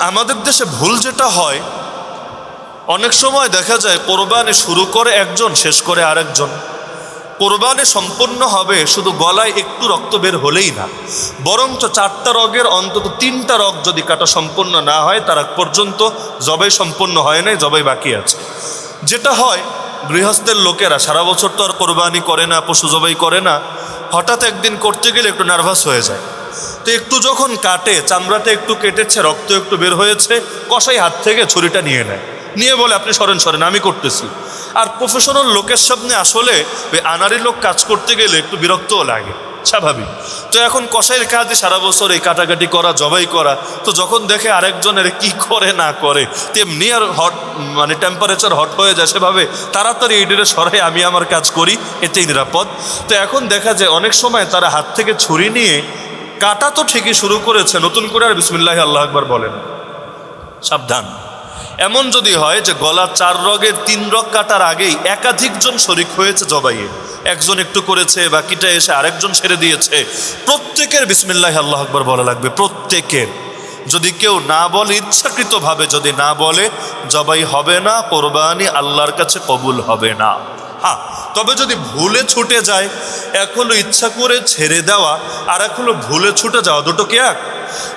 আমাদের দেশে ভুল যেটা হয়, অনেক সময় দেখা যায় কোরবানি শুরু করে একজন, শেষ করে আরেকজন। কোরবানি সম্পন্ন হবে শুধু গলায় একটু রক্ত বের হলেই না। বরঞ্চ চারটা রগের অন্তত তিনটা রগ যদি কাটা সম্পন্ন না হয়, তার আগ পর্যন্ত জবাই সম্পন্ন হয় নাই, জবাই বাকি আছে। যেটা হয়, গৃহস্থের লোকেরা সারা বছর তো আর কোরবানি করে না, পশু জবাই করে না। হঠাৎ একদিন করতে গেলে একটু নার্ভাস হয়ে যায়। তো একটু যখন কাটে চামড়াটা একটু কেটেছে, রক্ত একটু বের হয়েছে কষাই হাত থেকে ছুরিটা নিয়ে নেয়। নিয়ে বলে, আপনি সরেন সরেন, আমি করতেছি। আর প্রফেশনাল লোকের সামনে আসলে ওই আনারি লোক কাজ করতে গেলে একটু বিরক্তও লাগে, স্বাভাবিক। তো এখন কষাইয়ের কাজে সারা বছর এই কাটাকাটি করা, জবাই করা। তো যখন দেখে আরেকজনের কি করে, না করে, তেমনি আর হট মানে টেম্পারেচার হট হয়ে যায় সেভাবে তাড়াতাড়ি এই ডিরে সরাই আমি আমার কাজ করি, এতেই নিরাপদ। তো এখন দেখা যায় অনেক সময় তারা হাত থেকে ছুরি নিয়ে কাটা তো ঠিকই শুরু করেছে, নতুন করে আর বিসমিল্লাহ আল্লাহ একবার বলেন। সাবধান। এমন যদি হয় যে গলা চার রগের তিন রগ কাটার আগেই একাধিকজন শরিক হয়েছে জবাইয়ে। একজন একটু করেছে, বাকিটা এসে আরেকজন ছেড়ে দিয়েছে। প্রত্যেকের বিসমিল্লাহ আল্লাহ আকবর বলা লাগবে, প্রত্যেকের। যদি কেউ না বলে, ইচ্ছাকৃতভাবে যদি না বলে, জবাই হবে না, কোরবানি আল্লাহর কাছে কবুল হবে না। হ্যাঁ তবে যদি ভুলে ছুটে যায় এক হলো ইচ্ছা করে ছেড়ে দেওয়া আর এক হলো ভুলে ছুটে যাওয়া, দুটো কি এক?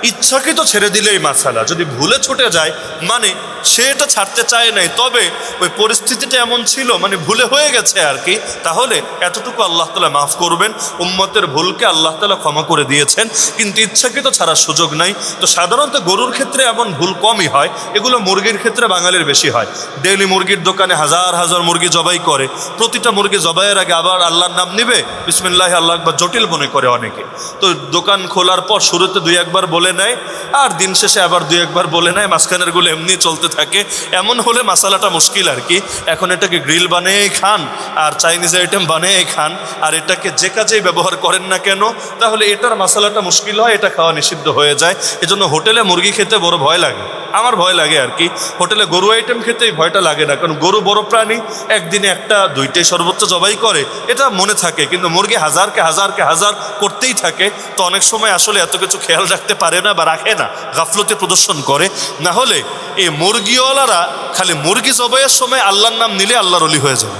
ইচ্ছাকৃত ছেড়ে দিলেই মাসালা। যদি ভুলে ছুটে যায় মানে সে এটা ছাড়তে চায় নাই। তবে ওই পরিস্থিতিটা এমন ছিল মানে ভুলে হয়ে গেছে আর কি। তাহলে এতটুকু আল্লাহ তালা মাফ করবেন। উম্মতের ভুলকে আল্লাহ তালা ক্ষমা করে দিয়েছেন। কিন্তু ইচ্ছাকৃত ছাড়ার সুযোগ নাই। তো সাধারণত গরুর ক্ষেত্রে এমন ভুল কমই হয়। এগুলো মুরগির ক্ষেত্রে বাঙালির বেশি হয়। ডেইলি মুরগির দোকানে হাজার হাজার মুরগি জবাই করে। প্রতিটা মুরগি জবাইয়ের আগে আবার আল্লাহর নাম নিবে? বিসমিল্লাহ, আল্লাহ একবার জটিল মনে করে অনেকে। তো দোকান খোলার পর শুরুতে দুই, একবার বলে নেয়, আর দিন শেষে আবার দুই একবার বলে নেয়, মাঝখানেরগুলো এমনি চলতে থাকে। এমন হলে মশালাটা মুশকিল আর কি। এখন এটাকে গ্রিল বানিয়েই খান, আর চাইনিজ আইটেম বানিয়েই খান, আর এটাকে যে কাজেই ব্যবহার করেন না কেন, তাহলে এটার মশালাটা মুশকিল হয়, এটা খাওয়া নিষিদ্ধ হয়ে যায়। এজন্য হোটেলে মুরগি খেতে বড় ভয় লাগে। আমার ভয় লাগে আর কি। হোটেলে গরু আইটেম খেতেই ভয়টা লাগে না, কারণ গরু বড় প্রাণী, একদিনে একটা, দুইটাই সর্বোচ্চ জবাই করে, এটা মনে থাকে। কিন্তু মুরগি হাজারকে হাজারকে হাজার করতেই থাকে, তো অনেক সময় আসলে এত কিছু খেয়াল রাখতে পারে না বা রাখে না, গাফলতে প্রদর্শন করে। না হলে এই মুরগিওয়ালারা খালি মুরগি জবাইয়ের সময় আল্লাহর নাম নিলে আল্লাহর অলি হয়ে যাবে।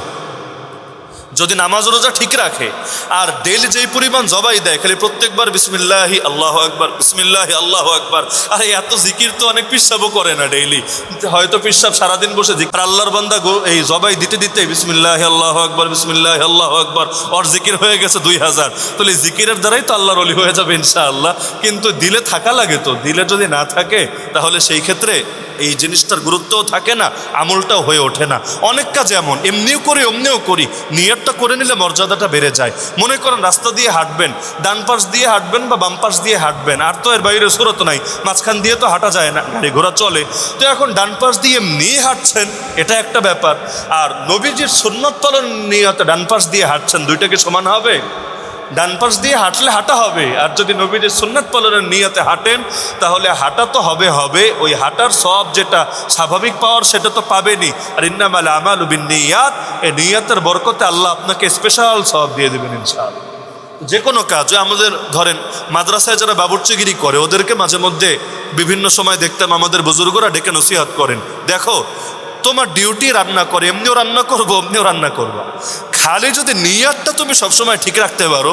যদি নামাজ রোজা ঠিক রাখে, আর ডেলি যেই পরিমাণ জবাই দেয়, খালি প্রত্যেকবার বিসমিল্লাহি আল্লাহ আকবার, বিসমিল্লাহি আল্লাহ আকবার। আরে, এত জিকির তো অনেক পিসাবও করে না ডেইলি। হয়তো পিসাব সারাদিন বসে জিকির আল্লাহর বান্দা গো- এই জবাই দিতে দিতে বিসমিল্লাহি আল্লাহ আকবার, বিসমিল্লাহি আল্লাহ আকবার, ওর জিকির হয়ে গেছে দুই হাজার। তাহলে জিকিরের দ্বারাই তো আল্লাহর অলি হয়ে যাবে ইনশাআল্লাহ। কিন্তু দিলে থাকা লাগে তো, দিলে যদি না থাকে, তাহলে সেই ক্ষেত্রে এই জিনিসটার গুরুত্বও থাকে না, আমলটাও হয়ে ওঠে না। অনেক কাজ এমন, এমনিও করি, অমনিও করি। নিয়তটা করে নিলে মর্যাদাটা বেড়ে যায়। মনে করেন রাস্তা দিয়ে হাঁটবেন, ডান পাশ দিয়ে হাঁটবেন বা বাম পাশ দিয়ে হাঁটবেন, আর তো এর বাইরে সুরত নাই, মাঝখান দিয়ে তো হাঁটা যায় না, গাড়ি ঘোড়া চলে। তো এখন ডান পাশ দিয়ে এমনি হাঁটছেন, এটা একটা ব্যাপার। আর নবীজির সুন্নত পালন নিয়তে ডান পাশ দিয়ে হাঁটছেন দুইটাকে সমান হবে? ডান পাশ দিয়ে হাঁটলে হাঁটা হবে। আর যদি নবীদের সুন্নাত পালনের নিয়তে হাঁটেন, তাহলে হাঁটা তো হবে হবে। ওই হাঁটার সব যেটা স্বাভাবিক পাওয়ার, সেটা তো পাবেনি আর ইন্নামাল আমাল উবিন নিয়াত এই নিয়াতের বরকতে আল্লাহ আপনাকে স্পেশাল সব দিয়ে দেবেন ইনশাআল্লাহ। যে কোনো কাজ আমাদের ধরেন মাদ্রাসায় যারা বাবুর্চিগিরি করে, ওদেরকে মাঝে মধ্যে বিভিন্ন সময় দেখতাম আমাদের বুজুর্গরা ডেকে নসিহাত করেন। দেখো, তোমার ডিউটি রান্না করে, এমনিও রান্না করব এমনিও রান্না করব। খালি যদি নিয়াতটা তুমি সবসময় ঠিক রাখতে পারো,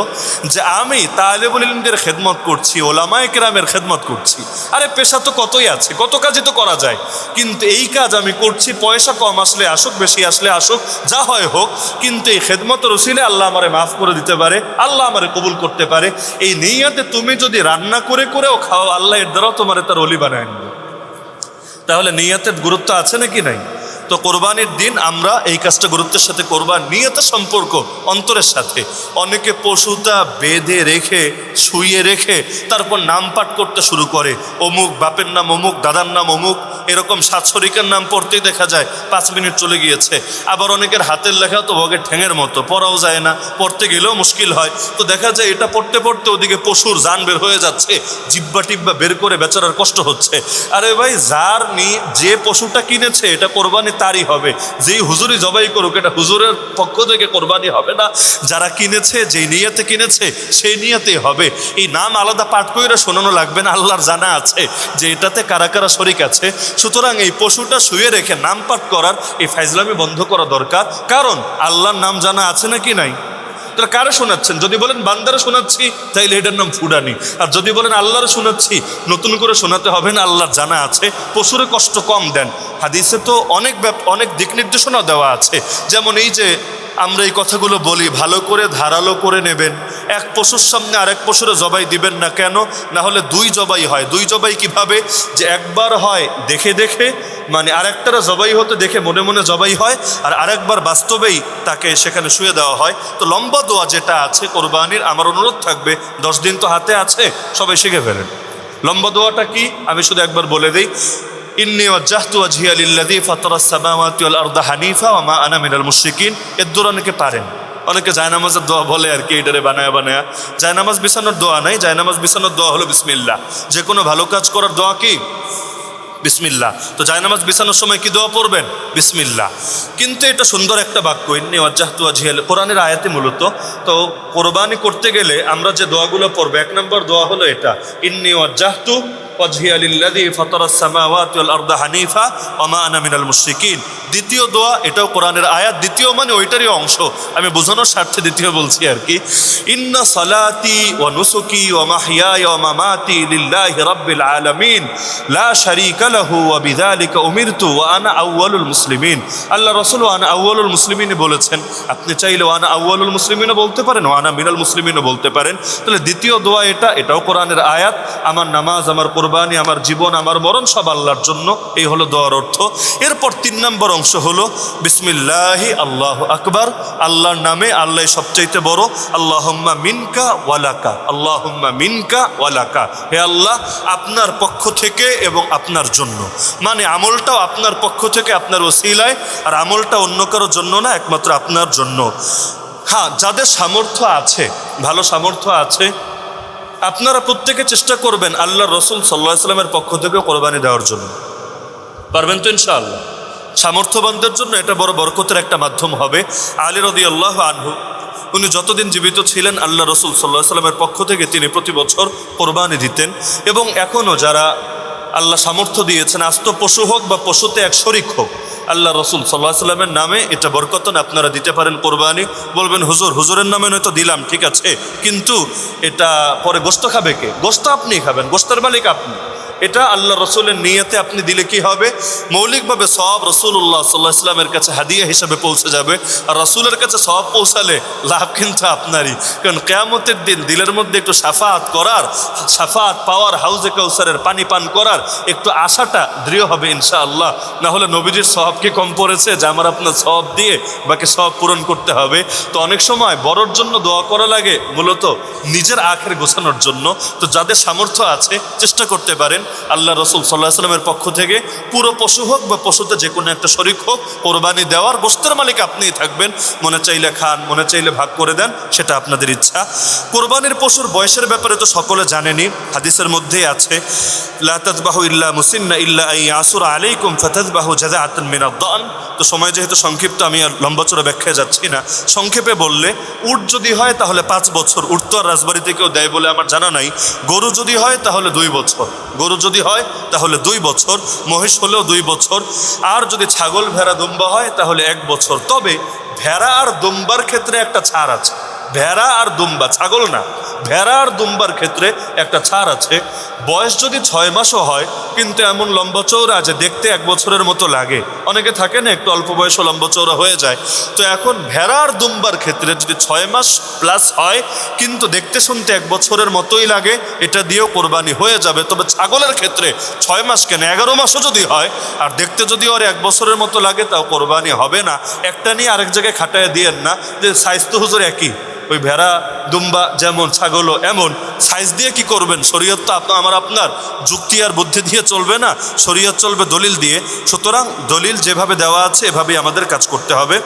যে আমি তালেবুল ইলমদের খেদমত করছি, ওলামায় কেরামের খেদমত করছি। আরে পেশা তো কতই আছে, কত কাজই তো করা যায়। কিন্তু এই কাজ আমি করছি, পয়সা কম আসলে আসুক, বেশি আসলে আসুক, যা হয় হোক, কিন্তু এই খেদমত রসিলে আল্লাহ আমারে মাফ করে দিতে পারে, আল্লাহ আমারে কবুল করতে পারে। এই নিয়াতে তুমি যদি রান্না করে করেও খাও, আল্লাহ এর দ্বারাও তোমার তার অলি বানায় তাহলে নিয়াতের গুরুত্ব আছে নাকি নাই? তো কোরবানির দিন আমরা এই কাজটা গুরুত্বের সাথে কোরবান নিয়তের সম্পর্ক অন্তরের সাথে। অনেকে পশুটা বেঁধে রেখে, শুইয়ে রেখে, তারপর নাম পাঠ করতে শুরু করে। অমুক বাপের নাম অমুক, দাদার নাম অমুক, এরকম সাত শরিকের নাম পড়তেই দেখা যায়, পাঁচ মিনিট চলে গিয়েছে। আবার অনেকের হাতের লেখা তো বগের ঠ্যাঙের মতো, পড়াও যায় না, পড়তে গেলেও মুশকিল হয়। তো দেখা যায় এটা পড়তে পড়তে ওদিকে পশুর যান বের হয়ে যাচ্ছে, জিব্বা টিব্বা বের করে বেচারার কষ্ট হচ্ছে। আরে ভাই, যার নি যে পশুটা কিনেছে, এটা কোরবানির তারই হবে। যেই হুজুরি জবাই করুক, এটা হুজুরের পক্ষ থেকে কোরবানি হবে না। যারা কিনেছে, যেই নিয়াতে কিনেছে, সেই নিয়েতে হবে। এই নাম আলাদা পাঠ করে শোনানো লাগবে না, আল্লাহর জানা আছে যে এটাতে কারা কারা শরিক আছে। সুতরাং এই পশুটা শুয়ে রেখে নাম পাঠ করার এই ফাইজলামি বন্ধ করা দরকার। কারণ আল্লাহর নাম জানা আছে নাকি নাই? তাহলে কারে শোনাচ্ছেন? যদি বলেন বান্দারে শোনাচ্ছি, তাইলে এটার নাম ফুডানি। আর যদি বলেন আল্লাহরে শোনাচ্ছি, নতুন করে শোনাতে হবে না, আল্লাহ জানা আছে, পশুরে কষ্ট কম দেন। হাদিসে তো অনেক অনেক দিক নির্দেশনা দেওয়া আছে। যেমন এই যে আমরা এই কথাগুলো বলি, ভালো করে ধারালো করে নেবেন, এক পশুর সামনে আরেক পশুরে জবাই দিবেন না কেন? না হলে দুই জবাই হয়। দুই জবাই কীভাবে? যে একবার হয়, দেখে দেখে মানে আরেকটারা জবাই হতে দেখে মনে মনে জবাই হয়, আর আরেকবার বাস্তবেই তাকে সেখানে শুয়ে দেওয়া হয়। তো লম্বা দোয়া যেটা আছে, কোরবানির আমার অনুরোধ থাকবে, দশ দিন তো হাতে আছে, সবাই শিখে ফেলেন। লম্বা দোয়াটা কি? আমি শুধু একবার বলে দিই, ইন্নি ওয়াজ্জাহতু ওয়াজহিয়া লিল্লাযী ফাতারাস সামাওয়াতি ওয়াল আরদা হানিফা ওয়া মা আনা মিনাল মুশরিকিন। এর দূর অনেকে পারেন। অনেকে জায়নামাজের দোয়া বলে আর কি, এটারে বানায়া বানায়া। জায়নামাজ বিছানোর দোয়া নাই, জায়নামাজ বিছানোর দোয়া হলো বিসমিল্লাহ। যে কোনো ভালো কাজ করার দোয়া কি? বিসমিল্লাহ। তো জায়নামাজ বিছানোর সময় কি দোয়া পড়বেন? বিসমিল্লা কিন্তু এটা সুন্দর একটা বাক্য, ইন্নি ওয়াজ্জাহতু ওয়াজহিয়া কোরআনের আয়াতে মূলত। তো কোরবানি করতে গেলে আমরা যে দোয়াগুলো পড়ব, এক নম্বর দোয়া হলো এটা, ইন্নি ওয়াজ্জাহতু ওয়াজহিয়া ইল্লাদি ফাতারাস সামাওয়াতি ওয়াল হানিফা ওয়া মা আনা মিনাল দ্বিতীয় দোয়া, এটাও কোরআনের আয়াত, দ্বিতীয় মানে ওইটারই অংশ। আমি বোঝানোর স্বার্থে দ্বিতীয় বলছি আর কি। ইন্না সালাতি ও নুসুকি ওয়া মাহইয়ায়া ওয়া মামাতি লিল্লাহি রাব্বিল আলামিন। লা শারীকা লাহু ওয়া বিযালিকা উমিরতু ওয়া আনা আউয়ালুল মুসলিমিন। আল্লাহ রাসূল ওয়া আনা আউয়ালুল মুসলিমিন বলেছেন, আপনি চাইলে ওয়া আনা আউয়ালুল মুসলিমিনও বলতে পারেন, ওয়া আনা মিনাল মুসলিমিনও বলতে পারেন। তাহলে দ্বিতীয় দোয়া এটা, এটাও কোরআনের আয়াত। আমার নামাজ, আমার কোরবানি, আমার জীবন, আমার মরণ সব আল্লাহর জন্য, এই হলো দোয়ার অর্থ। এরপর তিন নম্বর অংশ হলো, বিসমিল্লাহি, আল্লাহ আকবার, আল্লাহর নামে আল্লাহ সবচাইতে বড়, আল্লাহম্মা মিনকা ওয়ালাকা আল্লাহম্মা মিনকা ওয়ালাকা হে আল্লাহ, আপনার পক্ষ থেকে এবং আপনার জন্য। মানে আমলটাও আপনার পক্ষ থেকে আপনার ওসিলায়, আর আমলটা অন্য কারোর জন্য না, একমাত্র আপনার জন্য। হ্যাঁ যাদের সামর্থ্য আছে, ভালো সামর্থ্য আছে, আপনারা প্রত্যেকে চেষ্টা করবেন আল্লাহ রসুল সাল্লাহ সাল্লামের পক্ষ থেকে কোরবানি দেওয়ার জন্য। পারবেন তো ইনশাআল্লাহ? সামর্থ্যবানদের জন্য এটা বড় বরকতের একটা মাধ্যম হবে। আলী রদি আল্লাহ আনহু, উনি যতদিন জীবিত ছিলেন, আল্লাহ রসুল সাল্লাহ সাল্লামের পক্ষ থেকে তিনি প্রতি বছর কোরবানি দিতেন এবং এখনও যারা আল্লাহ সামর্থ্য দিয়েছেন, আস্ত পশু হোক বা পশুতে এক শরিক হোক, আল্লাহ রসুল সাল্লাহ সাল্লামের নামে এটা বরকতন আপনারা দিতে পারেন কোরবানি। বলবেন, হুজুর, হুজুরের নামে নয়তো দিলাম, ঠিক আছে। কিন্তু এটা পরে গোস্ত খাবে কে? গোস্ত আপনি খাবেন গোস্তের মালিক আপনি। এটা আল্লাহ রসুলের নিয়তে আপনি দিলে কি হবে? মৌলিকভাবে সব রসুল্লাহ সাল্লাহ ইসলামের কাছে হাদিয়া হিসাবে পৌঁছে যাবে। আর রসুলের কাছে সব পৌঁছালে লাভ কিন্তু আপনারই। কারণ কেয়ামতের দিন দিলের মধ্যে একটু সাফাত করার সাফাত পাওয়ার, হাউজে কাউসারের পানি পান করার একটু আশাটা দৃঢ় হবে ইনশাআল্লাহ। না হলে নবীজির সব কি কম পড়েছে? যে আমার আপনার সব দিয়ে বাকি সব পূরণ করতে হবে। তো অনেক সময় বড়র জন্য দোয়া করা লাগে মূলত নিজের আখের গোছানোর জন্য। তো যাদের সামর্থ্য আছে, চেষ্টা করতে পারেন। আল্লাহ রসুল সাল্লাহ সাল্লামের পক্ষ থেকে পুরো পশু হোক বা পশুতে যে কোনো একটা শরিক হোক, কোরবানি দেওয়ার গোস্তের মালিক আপনিই থাকবেন। মনে চাইলে খান, মনে চাইলে ভাগ করে দেন, সেটা আপনাদের ইচ্ছা। কোরবানির পশুর বয়সের ব্যাপারে তো সকলে জানেনি হাদিসের মধ্যেই আছে লাতাতবাহু ইল্লা মুসিন্না ইল্লা আসুর আলাইকুম ফাতাতবাহু জাদা আতন মিনাদ্দান তো সময় যেহেতু সংক্ষিপ্ত, আমি আর লম্বা চড়া ব্যাখ্যায় যাচ্ছি না। সংক্ষেপে বললে, উট যদি হয় তাহলে পাঁচ বছর, উট তো আর রাজবাড়িতে কেউ দেয় বলে আমার জানা নাই। গরু যদি হয় তাহলে দুই বছর। গরু যদি হয়, তাহলে দুই বছর, মহিষ হলেও দুই বছর। আর যদি ছাগল, ভেড়া, দুম্বা হয়, তাহলে এক বছর। তবে ভেড়া আর দুম্বার ক্ষেত্রে একটা ছাড় আছে। ভেড়া আর দুম্বা, ছাগল না। ভেড়া আর দুম্বার ক্ষেত্রে একটা ছাড় আছে। বয়স যদি ছয় মাসও হয়, কিন্তু এমন লম্বা চৌড়া যে দেখতে এক বছরের মতো লাগে। অনেকে থাকে না, একটু অল্প বয়সও লম্বা চৌড়া হয়ে যায়। তো এখন ভেড়া আর দুম্বার ক্ষেত্রে যদি ছয় মাস প্লাস হয়, কিন্তু দেখতে শুনতে এক বছরের মতোই লাগে, এটা দিয়েও কোরবানি হয়ে যাবে। তবে ছাগলের ক্ষেত্রে ছয় মাস কেন? এগারো মাসও যদি হয়, আর দেখতে যদি ওর এক বছরের মতো লাগে, তাও কোরবানি হবে না। একটা নিয়ে আরেক জায়গায় খাটায় দিয়েন না, যে তো হুজুর একই। ওই ভেড়া, দুম্বা যেমন, ছাগলও এমন। সাইজ দিয়ে কি করবেন? শরীয়ত তো আপনার আমার আপনার। যুক্তি আর বুদ্ধি দিয়ে চলবে না। শরীয়ত চলবে দলিল দিয়ে। সুতরাং দলিল যেভাবে দেওয়া আছে, এভাবেই আমাদের কাজ করতে হবে।